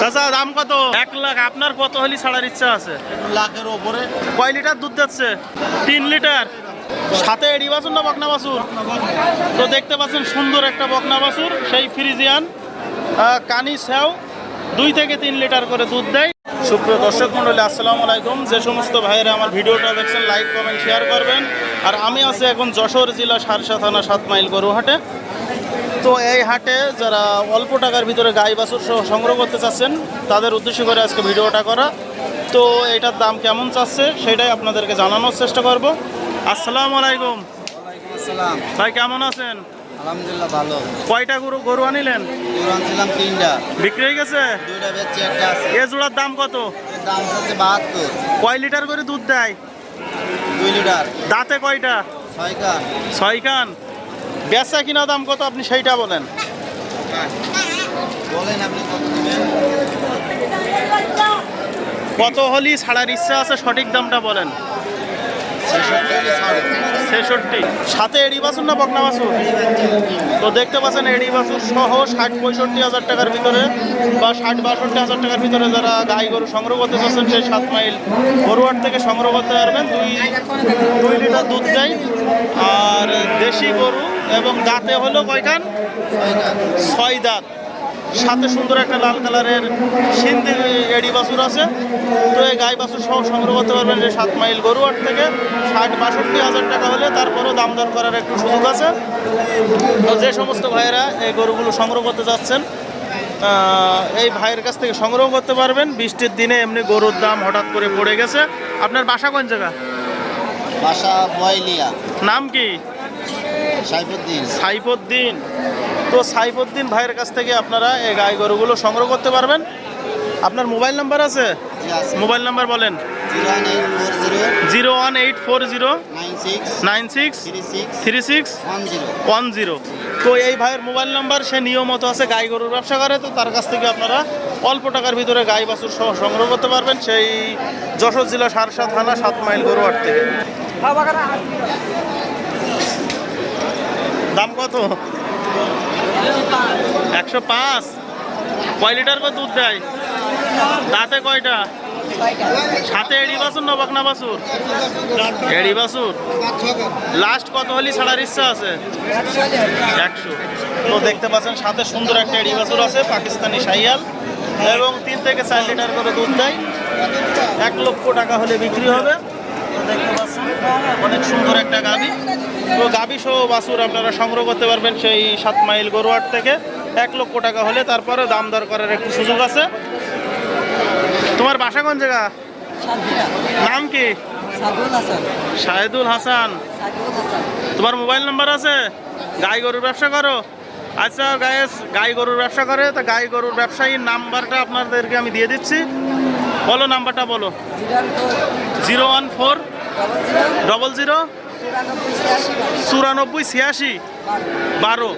চাচা দাম কত? এক লাখ আপনার কত হলি ছাড়ার ইচ্ছা আছে? লাখের ওপরে। কয় লিটার দুধ যাচ্ছে? তিন লিটার। সাথে এডি বাছুর না বকনা বাছুর তো দেখতে পাচ্ছেন সুন্দর একটা বকনা বাছুর সেই ফ্রিজিয়ান কানি স্যাও দুই থেকে তিন লিটার করে দুধ দেয়। সুপ্রিয় দর্শক মন্ডলী আসসালামু আলাইকুম। যে সমস্ত ভাইয়েরা আমার ভিডিওটা দেখছেন লাইক কমেন্ট শেয়ার করবেন। আর আমি আছি এখন যশোর জেলা সারসা থানা সাত মাইল গরুহাটে। তো এই হাটে যারা অল্প টাকার ভিতরে গাই বাছুর সহ সংগ্রহ করতে চাচ্ছেন তাদের উদ্দেশ্য করে আজকে ভিডিওটা করা। তো এটার দাম কেমন চাচ্ছে সেটাই আপনাদেরকে জানানোর চেষ্টা করব। আসসালামু আলাইকুম। আসসালাম। ভাই কেমন আছেন? আলহামদুলিল্লাহ ভালো। কয়টা গরু গরু আনিলেন? গরু আনছিলাম তিনটা। বিক্রি হয়ে গেছে? দুইটা বেচছি একটা আছে। এ জোড়ার দাম কত? দাম কয় লিটার করে দুধ দেয়? লিটার। দাঁতে কয়টা? ছয় কান। কান। বেচা কিনা দাম কত আপনি সেইটা বলেন। কত হলি ছাড়ার ইচ্ছা আছে সঠিক দামটা বলেন। ছেষট্টি। সাথে এড়ি বাছুর না বকনা বাছুর তো দেখতে পাচ্ছেন এড়ি বাছুর সহ ষাট পঁয়ষট্টি হাজার টাকার ভিতরে বা ষাট বাষট্টি হাজার টাকার ভিতরে যারা গাই গরু সংগ্রহ করতে চাচ্ছেন সেই সাত মাইল গরুয়ার থেকে সংগ্রহ করতে পারবেন। দুই দুই লিটার দুধ দেয় আর দেশি গরু এবং দাঁতে হলো কয়খান? ছয় দাঁত। সাথে সুন্দর একটা লাল কালারের সিন্ধি এডি বাছুর আছে। তো এই গাই বাছুর সহ সংগ্রহ করতে পারবেন যে সাত মাইল গরুয়ার থেকে। ষাট বাষট্টি হাজার টাকা হলে তারপরেও দাম দর করার একটু সুযোগ আছে। তো যে সমস্ত ভাইয়েরা এই গরুগুলো সংগ্রহ করতে যাচ্ছেন এই ভাইয়ের কাছ থেকে সংগ্রহ করতে পারবেন। বৃষ্টির দিনে এমনি গরুর দাম হঠাৎ করে পড়ে গেছে। আপনার বাসা কোন জায়গা? বাসা বয়লিয়া। নাম কি? সাইফুদ্দিন। তো সাইফুদ্দিন ভাইয়ের কাছ থেকে আপনারা এই গাই গরুগুলো সংগ্রহ করতে পারবেন। আপনার মোবাইল নাম্বার আছে? মোবাইল নাম্বার বলেন। Zero one eight four zero nine six three six one zero. তো এই ভাইয়ের মোবাইল নাম্বার সে নিয়মত আছে গাই গরুর ব্যবসা করে তো তার কাছ থেকে আপনারা অল্প টাকার ভিতরে গাই বাছুর সহ সংগ্রহ করতে পারবেন সেই যশোর জেলা সারসা থানা সাত মাইল গরুয়ার থেকে। দাম কত? একশো পাঁচ। কয় লিটার করে দুধ দেয়? দাঁতে কয়টা? সাথে এড়ি বাছুর না বকনা বাছুর এড়ি বাছুর লাস্ট কত হলি ছাড়ার ইচ্ছা আছে? একশো। তো দেখতে পাচ্ছেন, সাথে সুন্দর একটা এড়ি বাছুর আছে, পাকিস্তানি সাইয়াল এবং তিন থেকে চার লিটার করে দুধ দেয়। এক লক্ষ টাকা হলে বিক্রি হবে। দেখতে পাচ্ছেন। অনেক সুন্দর একটা গাবি। তো গাবি সহ বাছুর আপনারা সংগ্রহ করতে পারবেন সেই সাত মাইল গরুয়াট থেকে। এক লক্ষ টাকা হলে তারপরে দাম দর করার একটু সুযোগ আছে। তোমার বাসা কোন জায়গা? নাম কি? শাহেদুল হাসান। তোমার মোবাইল নাম্বার আছে? গাই গরুর ব্যবসা করো। আচ্ছা গায়ে গাই গরুর ব্যবসা করে। তা গাই গরুর ব্যবসায়ীর নাম্বারটা আপনাদেরকে আমি দিয়ে দিচ্ছি। বলো নাম্বারটা বলো। Zero one four. Double zero চুরানব্বই, ছিয়াশি। বারো।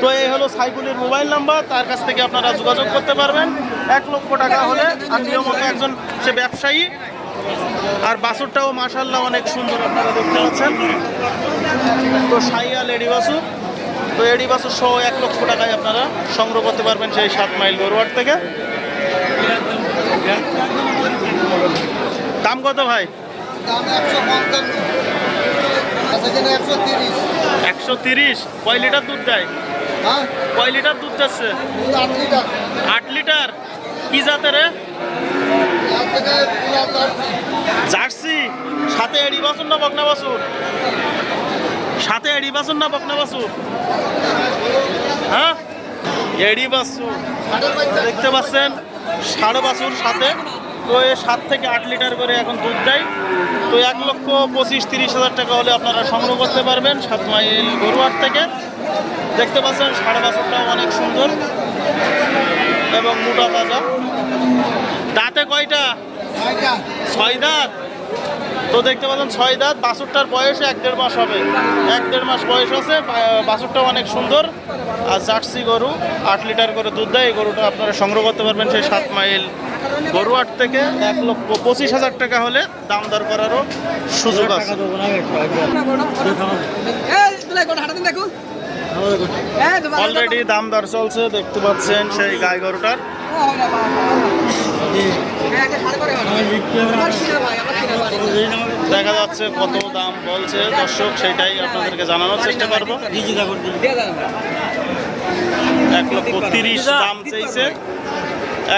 তো এই হলো সাইকুলের মোবাইল নাম্বার, তার কাছ থেকে আপনারা যোগাযোগ করতে পারবেন। এক লক্ষ টাকা হলে আর মতো একজন, সে ব্যবসায়ী। আর বাসুরটাও মাশাল্লাহ অনেক সুন্দর আপনারা দেখতে পাচ্ছেন। তো সাইয়াল, এডি বাছুর তো এডি বাছুর সহ এক লক্ষ টাকায় আপনারা সংগ্রহ করতে পারবেন সেই সাত মাইল গরুয়ার থেকে। দাম কত ভাই? দাম একশো পঞ্চান্ন। আচ্ছা একশো তিরিশ। একশো তিরিশ? কয় লিটার দুধ দেয়? হ্যাঁ? কয় লিটার দুধ যাচ্ছে? আট লিটার। আট লিটার? কি জাতের জার্সি। সাথে এডি না বকনা বাছুর? সাথে এডি না বকনা বাছুর? হ্যাঁ? এডি দেখতে পাচ্ছেন সাড়ে বাছুর সাথে তো এ সাত থেকে আট লিটার করে এখন দুধ দেয়। তো এক লক্ষ পঁচিশ তিরিশ হাজার টাকা হলে আপনারা সংগ্রহ করতে পারবেন সাত মাইল গরুয়ার থেকে। দেখতে পাচ্ছেন সাড়ে বাছুরটাও অনেক সুন্দর এবং মোটা তাজা। দাঁতে কয়টা? ছয় দাঁত? তো দেখতে পাচ্ছেন ছয় দাঁত। বাছুরটার বয়স এক দেড় মাস হবে। এক দেড় মাস বয়স আছে। বাছুরটাও অনেক সুন্দর। আর জার্সি গরু আট লিটার করে দুধ দেয়। এই গরুটা আপনারা সংগ্রহ করতে পারবেন সেই সাত মাইল গরু আট থেকে এক লক্ষ পঁচিশ হাজার টাকা হলে দাম দর করারও সুযোগ আছে। অলরেডি দাম দর চলছে দেখতে পাচ্ছেন সেই গাই গরুটার। দেখা যাচ্ছে কত দাম বলছে দর্শক সেটাই আপনাদেরকে জানানোর চেষ্টা করব। এক লক্ষ তিরিশ দাম চাইছে।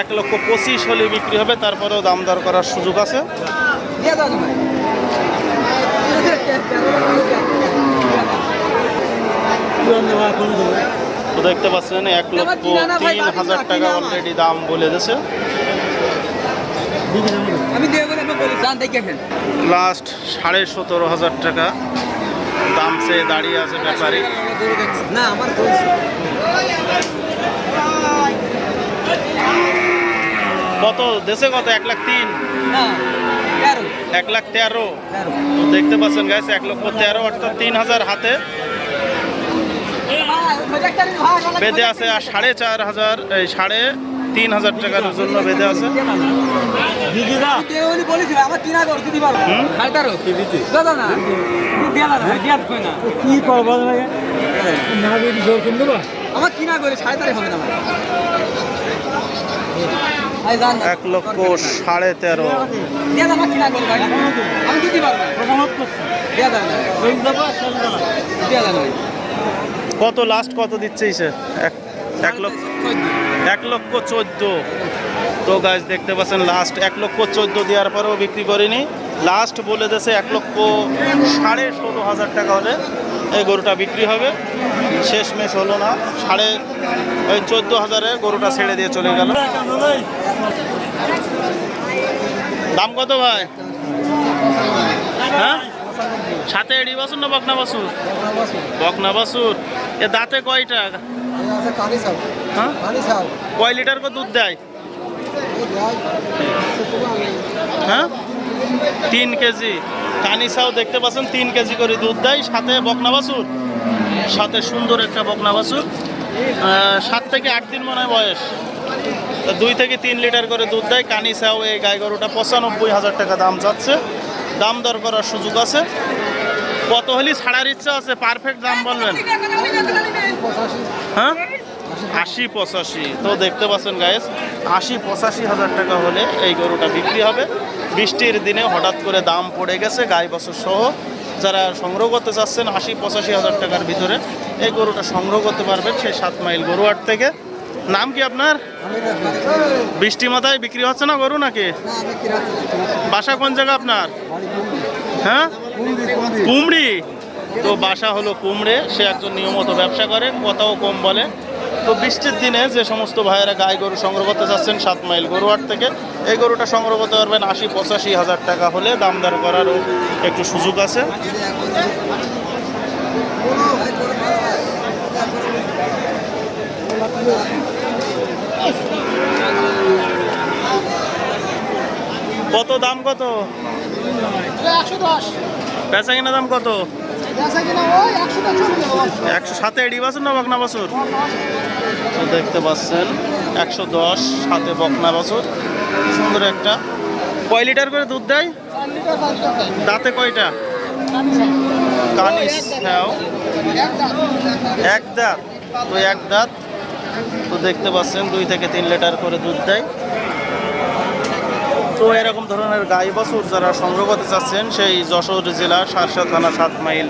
এক লক্ষ পঁচিশ হলে বিক্রি হবে, তারপরেও দাম দর করার সুযোগ আছে। দেখতে পাচ্ছেন, এক লক্ষ তিন হাজার টাকা অলরেডি দাম বলে দিয়েছে। লাস্ট সাড়ে সতেরো হাজার টাকা দাম চেয়ে দাঁড়িয়ে আছে ব্যাপারী। না, আমার কত? দেশে কত? এক লাখ তিন? এক লাখ তেরো। তো দেখতে পাচ্ছেন গাইস এক লক্ষ তেরো অর্থাৎ তিন হাজার হাতে। বেঁধে আছে আর সাড়ে চার হাজার এই সাড়ে তিন হাজার টাকার জন্য বেঁধে আছে। কি করব বা আমার কিনা করে সাড়ে তেরো হবে না। এক লক্ষ সাড়ে তেরো। কত লাস্ট কত দিচ্ছে এক লক্ষ এক লক্ষ চোদ্দ। তো গাছ দেখতে পাচ্ছেন লাস্ট এক লক্ষ চোদ্দ দেওয়ার পরেও বিক্রি করিনি। লাস্ট বলে দিয়েছে এক লক্ষ সাড়ে ষোলো হাজার টাকা হলে এই গরুটা বিক্রি হবে। শেষ মেশ হলো না, সাড়ে ওই চোদ্দ হাজারে গরুটা ছেড়ে দিয়ে চলে গেল। দাম কত ভাই? হ্যাঁ? সাথে এড়ি বাসুর না বকনা বাসুর? বকনা বাসুর। এ দাঁতে কয়টা? হ্যাঁ? কয় লিটার করে দুধ দেয়? হ্যাঁ? তিন কেজি। কানিসাও দেখতে পাচ্ছেন, তিন কেজি করে দুধ দেয়, সাথে বকনা বাছুর সাথে সুন্দর একটা বকনা বাছুর সাত থেকে আট দিন মনে হয় বয়স। দুই থেকে তিন লিটার করে দুধ দেয়। কানি কানিসাও এই গাই গরুটা পঁচানব্বই হাজার টাকা দাম যাচ্ছে। দাম দর করার সুযোগ আছে। কত হলি ছাড়ার ইচ্ছা আছে? পারফেক্ট দাম বলবেন। হ্যাঁ? আশি পঁচাশি। তো দেখতে পাচ্ছেন গায়েস আশি পঁচাশি হাজার টাকা হলে এই গরুটা বিক্রি হবে। বৃষ্টির দিনে হঠাৎ করে দাম পড়ে গেছে, গাই বছর সহ। যারা সংগ্রহ করতে চাচ্ছেন আশি পঁচাশি হাজার টাকার ভিতরে, এই গরুটা সংগ্রহ করতে পারবেন সেই সাত মাইল গরু গরুহাট থেকে। নাম কি আপনার? বৃষ্টি মাথায় বিক্রি হচ্ছে না গরু নাকি? বাসা কোন জায়গা আপনার? হ্যাঁ? কুমড়ি। তো বাসা হলো কুমড়ে, সে একজন নিয়মিত ব্যবসা করে, কথাও কম বলে। তো বৃষ্টির দিনে যে সমস্ত ভাইয়েরা গাই গরু সংগ্রহ করতে চাচ্ছেন সাত মাইল গরুহাট থেকে এই গরুটা সংগ্রহ করতে পারবেন আশি পঁচাশি হাজার টাকা হলে দাম দর করারও একটু সুযোগ আছে। কত দাম কত? পেঁচা কিনা দাম কত? একশো সাথে এডি বাছুর না বকনা বাছুর। তো দেখতে পাচ্ছেন, একশো দশ, সাথে বকনা বছর। সুন্দর একটা। কয় লিটার করে দুধ দেয়? দাঁতে কয়টা? কানিস হ্যাঁ। এক দাঁত। তো এক দাঁত। তো দেখতে পাচ্ছেন, দুই থেকে তিন লিটার করে দুধ দেয়। তো এরকম ধরনের গাই বাছুর যারা সংগ্রহ করতে চাচ্ছেন, সেই যশোর জেলা সারসা থানা সাত মাইল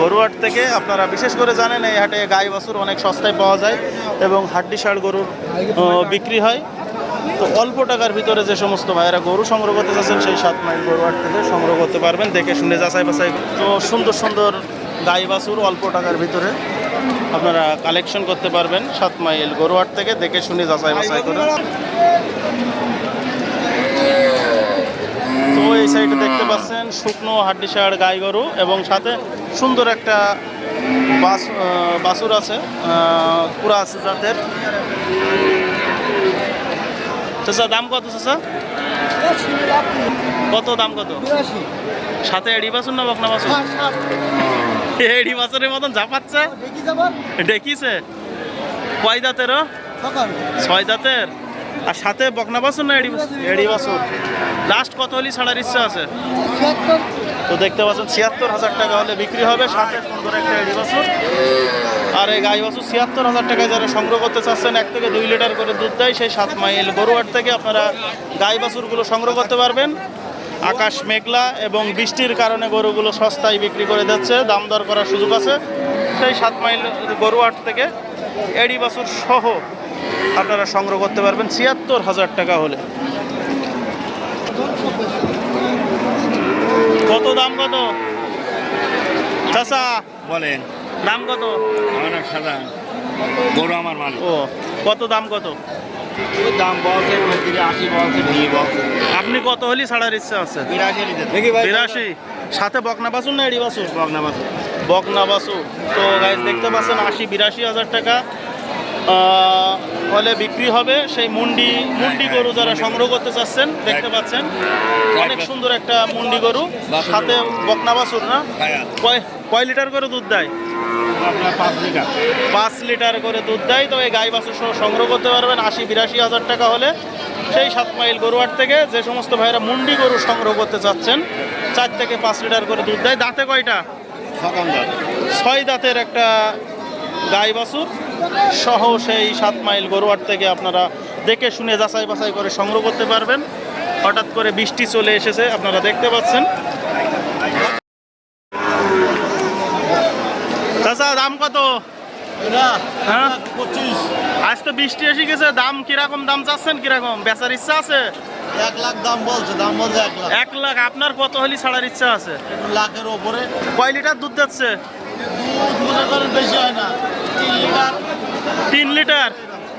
গরুহাট থেকে আপনারা বিশেষ করে জানেন, এই হাটে গাই বাছুর অনেক সস্তায় পাওয়া যায় এবং হাড্ডি সার গরুর বিক্রি হয়। তো অল্প টাকার ভিতরে যে সমস্ত ভাইয়েরা গরু সংগ্রহ করতে চাচ্ছেন, সেই সাত মাইল গরুহাট থেকে সংগ্রহ করতে পারবেন। দেখে শুনে যাচাই বাছাই তো সুন্দর সুন্দর গাই বাছুর অল্প টাকার ভিতরে আপনারা কালেকশন করতে পারবেন সাত মাইল গরুহাট থেকে। দেখে শুনে যাচাই বাছাই করে। সাইডে দেখতে পাচ্ছেন শুকনো হাড্ডিসার গাই গরু এবং সাথে সুন্দর একটা বাস বাছুর আছে পুরা আছে জাতের চাচা দাম কত চাচা? কত দাম কত? সাথে এডি বাছুর না বকনা ষাট ষাট এডি বাছুরের মতন ঝাপাচ্ছে? দেখিছে কয় দাঁতেরও ছয় দাঁতের? আর সাথে বকনা বাছুর না এডি বাছুর লাস্ট কত হলি ছাড়ার ইচ্ছা আছে? তো দেখতে পাচ্ছেন ছিয়াত্তর হাজার টাকা হলে বিক্রি হবে সাথে সুন্দর একটা এডি বাছুর আর এই গাই বাছুর ছিয়াত্তর হাজার টাকায় যারা সংগ্রহ করতে চাচ্ছেন এক থেকে দুই লিটার করে দুধ দেয় সেই সাত মাইল গরুয়ার থেকে আপনারা গাই বাছুরগুলো সংগ্রহ করতে পারবেন। আকাশ মেঘলা এবং বৃষ্টির কারণে গরুগুলো সস্তায় বিক্রি করে দিচ্ছে দাম দর করার সুযোগ আছে। সেই সাত মাইল গরু গরুয়াট থেকে এডি বাছুর সহ আপনারা সংগ্রহ করতে পারবেন ছিয়াত্তর হাজার টাকা হলে। কত দাম কত? চাচা বলেন। দাম কত? সাদা গরু আমার মালিক। ও কত দাম কত? দাম বলছে উনত্রিশ আশি বলছে ভি বলছে। আপনি কত হলি ছাড়ার ইচ্ছা আছে? বিরাশি বিরাশি। সাথে বকনা বাসুন না এডি বাসুন বগনাবাদ বকনা বাসু তো গাইজ দেখতে পাচ্ছেন আশি বিরাশি হাজার টাকা হলে বিক্রি হবে। সেই মুন্ডি মুন্ডি গরু যারা সংগ্রহ করতে চাচ্ছেন, দেখতে পাচ্ছেন। অনেক সুন্দর একটা মুন্ডি গরু। সাথে বকনা বাসুর না? কয় লিটার করে দুধ দেয়? পাঁচ লিটার করে দুধ দেয়। তো এই গাই বাছুর সংগ্রহ করতে পারবেন। আশি বিরাশি হাজার টাকা হলে সেই সাত মাইল গরুয়ার থেকে যে সমস্ত ভাইয়েরা মুন্ডি গরু সংগ্রহ করতে চাচ্ছেন, চার থেকে পাঁচ লিটার করে দুধ দেয়। দাঁতে কয়টা? ছয় দাঁতের একটা গাই বাছুর সহ সেই সাত মাইল গরুয়ার থেকে আপনারা দেখে শুনে যাচাই বাছাই করে সংগ্রহ করতে পারবেন। হঠাৎ করে বৃষ্টি চলে এসেছে, আপনারা দেখতে পাচ্ছেন। চাচা, দাম কত? হ্যাঁ? আজ তো বৃষ্টি এসে গেছে দাম কীরকম দাম চাচ্ছেন কীরকম? বেচার ইচ্ছা আছে? এক লাখ দাম বলছে দাম বলছে এক লাখ। এক লাখ আপনার কত হলি ছাড়ার ইচ্ছা আছে? লাখের ওপরে। কয় লিটার দুধ যাচ্ছে? দুধ মনে করেন বেশি হয় না তিন লিটার। তিন লিটার?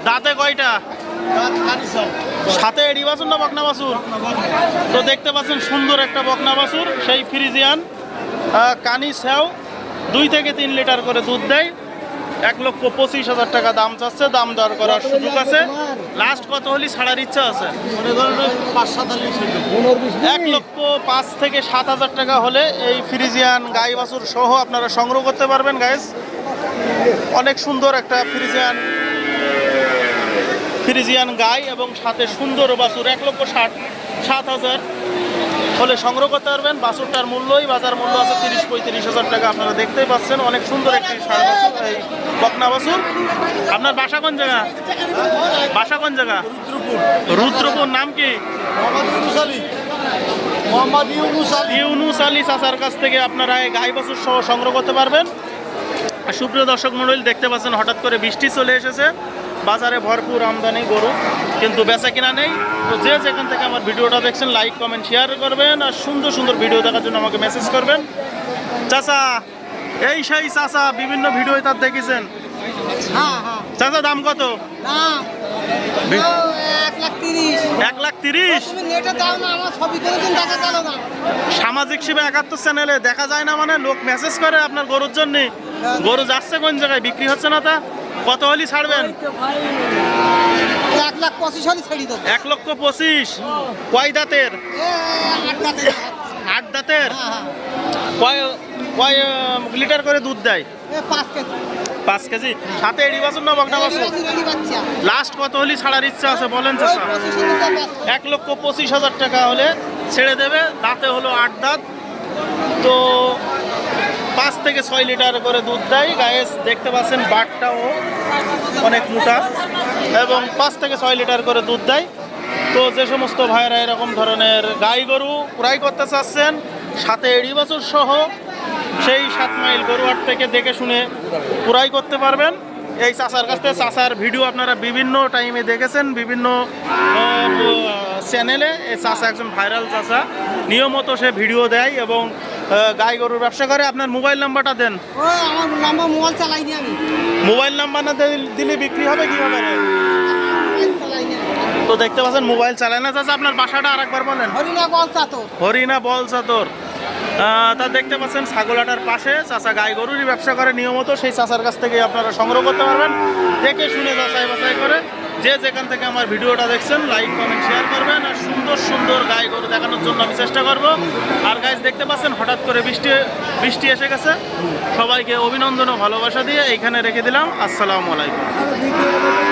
দাঁতে কয়টা? সাথে এডি বাছুর না বকনা বাছুর? তো দেখতে পাচ্ছেন সুন্দর একটা বকনা বাছুর সেই ফ্রিজিয়ান কানি স্যাও দুই থেকে তিন লিটার করে দুধ দেয়। এক লক্ষ পঁচিশ হাজার টাকা দাম চাচ্ছে দাম দর করার সুযোগ আছে। লাস্ট কত হলি ছাড়ার ইচ্ছা আছে? মনে এক লক্ষ পাঁচ থেকে সাত হাজার টাকা হলে এই ফ্রিজিয়ান গাই বাছুর সহ আপনারা সংগ্রহ করতে পারবেন গাইস অনেক সুন্দর একটা ফ্রিজিয়ান ফ্রিজিয়ান গাই এবং সাথে সুন্দর বাছুর এক লক্ষ ষাট সাত হাজার। হলে সংগ্রহ করতে পারবেন। বাছুরটার মূল্যই বাজার মূল্য আছে তিরিশ পঁয়ত্রিশ হাজার টাকা। আপনারা দেখতেই পাচ্ছেন অনেক সুন্দর একটি বাছুর এই বকনা বাছুর আপনার বাসা কোন জায়গা? বাসা কোন জায়গা? রুদ্রপুর। নাম কি? মোহাম্মদ ইউনুস আলী। চাচার কাছ থেকে আপনারা এই গাই বাছুর সহ সংগ্রহ করতে পারবেন। সুপ্রিয় দর্শক মণ্ডলী দেখতে পাচ্ছেন হঠাৎ করে বৃষ্টি চলে এসেছে। বাজারে ভরপুর আমদানি গরু কিন্তু বেচা কিনা নেই। তো যে যেখান থেকে আমার ভিডিওটা দেখছেন লাইক কমেন্ট শেয়ার করবেন আর সুন্দর সুন্দর ভিডিও দেখার জন্য আমাকে মেসেজ করবেন। চাচা এই সেই চাচা বিভিন্ন ভিডিও তার দেখেছেন? হ্যাঁ হ্যাঁ। চাচা দাম কত? এক লাখ তিরিশ। সামাজিক সেবা একাত্তর চ্যানেলে দেখা যায় না মানে লোক মেসেজ করে আপনার গরুর জন্য। গরু যাচ্ছে কোন জায়গায় বিক্রি হচ্ছে না তা? কত হলি ছাড়বেন? এক লাখ পঁচিশ হলে ছেড়ে দেবো এক লক্ষ পঁচিশ। কয় দাঁতের? আট দাঁতের। হ্যাঁ হ্যাঁ। কয় কয় লিটার করে দুধ দেয়? পাঁচ কেজি। পাঁচ কেজি? সাথে এড়ি বাছুর না বকনা বাছুর লাস্ট কত হলি ছাড়ার ইচ্ছা আছে বলেন ব্যস্ত। এক লক্ষ পঁচিশ হাজার টাকা হলে ছেড়ে দেবে দাঁতে হলো আট দাঁত। তো পাঁচ থেকে ছয় লিটার করে দুধ দেয়। গায়ে দেখতে পাচ্ছেন বাটটাও অনেক মোটা এবং পাঁচ থেকে ছয় লিটার করে দুধ দেয়। তো যে সমস্ত ভাইয়েরা এরকম ধরনের গাই গরু ক্রয় করতে চাচ্ছেন, সাথে এড়ি বছর সহ সেই সাত মাইল গরু গরুয়ার থেকে দেখে শুনে ক্রয় করতে পারবেন। এই চাষার কাছ থেকে চাষার ভিডিও আপনারা বিভিন্ন টাইমে দেখেছেন, বিভিন্ন চ্যানেলে। এই চাচা একজন ভাইরাল চাচা। নিয়মিত সে ভিডিও দেয় এবং গাই গরুর ব্যবসা করে আপনার মোবাইল নাম্বারটা দেন। আমার নাম্বার মোবাইল চালাইনি আমি। মোবাইল নাম্বার না দিলে- বিক্রি হবে কীভাবে তো দেখতে পাচ্ছেন মোবাইল চালায় না চাচা আপনার বাসাটা আরেকবার বলেন। হরিণা বল চাতো হরিণা বলসা তোর তা দেখতে পাচ্ছেন ছাগলাটার পাশে চাচা গাই গরুরই ব্যবসা করে নিয়মিত সেই চাচার কাছ থেকে আপনারা সংগ্রহ করতে পারবেন। দেখে শুনে যাচাই বাছাই করে যে যেখান থেকে আমার ভিডিওটা দেখছেন লাইক কমেন্ট শেয়ার করবেন আর সুন্দর সুন্দর গায়ে গরু দেখানোর জন্য আমি চেষ্টা করব। আর গাইজ দেখতে পাচ্ছেন, হঠাৎ করে বৃষ্টি বৃষ্টি এসে গেছে। সবাইকে অভিনন্দন ও ভালোবাসা দিয়ে এইখানে রেখে দিলাম। আসসালামু আলাইকুম।